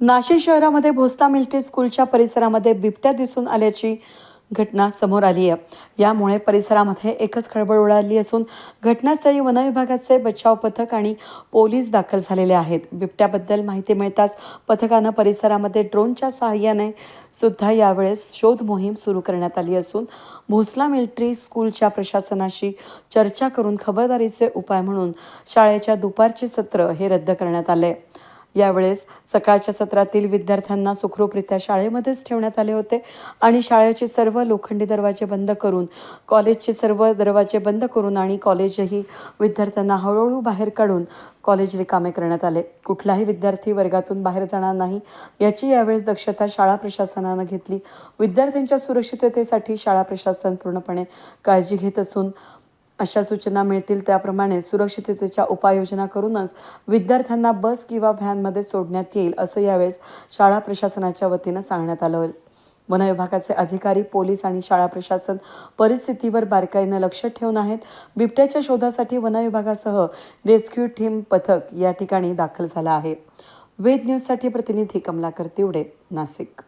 नाशिक शहरामध्ये भोसला मिलिटरी स्कूलच्या परिसरामध्ये बिबट्या दिसून आल्याची घटना समोर आली आहे. यामुळे परिसरामध्ये एकच खळबळ उडाली असून घटनास्थळी वनविभागाचे बचाव पथक आणि पोलीस दाखल झालेले आहेत. बिबट्याबद्दल माहिती मिळताच पथकानं परिसरामध्ये ड्रोनच्या सहाय्याने सुद्धा यावेळेस शोध मोहीम सुरू करण्यात आली असून भोसला मिलिटरी स्कूलच्या प्रशासनाशी चर्चा करून खबरदारीचे उपाय म्हणून शाळेच्या दुपारचे सत्र हे रद्द करण्यात आले. आहे यावेळेस सकाळच्या सत्रातील विद्यार्थ्यांना सुखरूपरित्या शाळेमध्येच ठेवण्यात आले होते आणि शाळेचे सर्व लोखंडी दरवाजे बंद करून कॉलेजचे सर्व दरवाजे बंद करून आणि कॉलेजही विद्यार्थ्यांना हळूहळू बाहेर काढून कॉलेज रिकामे करण्यात आले. कुठलाही विद्यार्थी वर्गातून बाहेर जाणार नाही याची यावेळेस दक्षता शाळा प्रशासनानं घेतली. विद्यार्थ्यांच्या सुरक्षिततेसाठी शाळा प्रशासन पूर्णपणे काळजी घेत असून अशा सूचना मिळतील त्याप्रमाणे सुरक्षिततेच्या उपाययोजना करूनच विद्यार्थ्यांना बस किंवा व्हॅनमध्ये सोडण्यात येईल असं यावेळेस शाळा प्रशासनाच्या वतीनं सांगण्यात आलं वन विभागाचे अधिकारी पोलीस आणि शाळा प्रशासन परिस्थितीवर बारकाईनं लक्ष ठेवून आहेत. बिबट्याच्या शोधासाठी वन विभागासह रेस्क्यू टीम पथक या ठिकाणी दाखल झालं आहे. वेद न्यूजसाठी प्रतिनिधी कमलाकर तिवडे नाशिक.